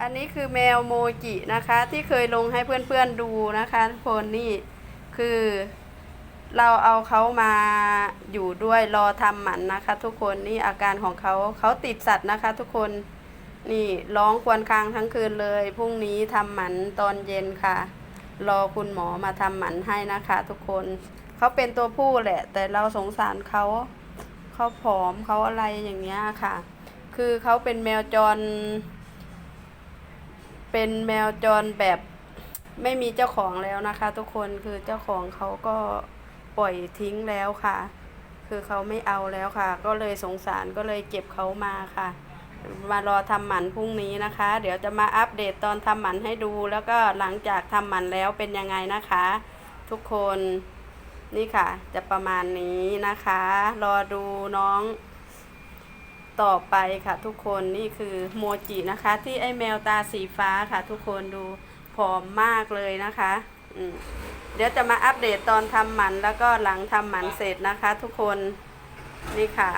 อันนี้คือแมวโมจินะคะ ที่เคยลงให้เพื่อนๆดูนะคะทุกคนนี่คือเราเอาเขามาอยู่ด้วยรอทำหมันนะคะ ทุกคนนี่อาการของเขาเขาติดสัตว์นะคะ ทุกคนนี่ร้องควรคางทั้งคืนเลยพรุ่งนี้ทำหมันตอนเย็นค่ะ รอคุณหมอมาทำหมันให้นะคะ ทุกคนเขาเป็นตัวผู้แหละ แต่เราสงสารเขาเขาผอมเขาอะไรอย่างเงี้ยค่ะ คือเขาเป็นแมวจร เป็นแมวจรแบบไม่มีเจ้าของแล้วนะคะ ทุกคนคือเจ้าของเขาก็ปล่อยทิ้งแล้วค่ะ คือเขาไม่เอาแล้วค่ะ ก็เลยสงสารก็เลยเก็บเขามาค่ะ มารอทำหมันพรุ่งนี้นะคะ เดี๋ยวจะมาอัปเดตตอนทำหมันให้ดู แล้วก็หลังจากทำหมันแล้วเป็นยังไงนะคะ ทุกคนนี่ค่ะ จะประมาณนี้นะคะ รอดูน้อง ต่อไปค่ะทุกคนนี่คือโมจินะคะ ที่ไอแมวตาสีฟ้าค่ะ ทุกคนดูผอมมากเลยนะคะเดี๋ยวจะมาอัปเดตตอนทำหมันแล้วก็หลังทำหมันเสร็จนะคะ ทุกคนนี่ค่ะ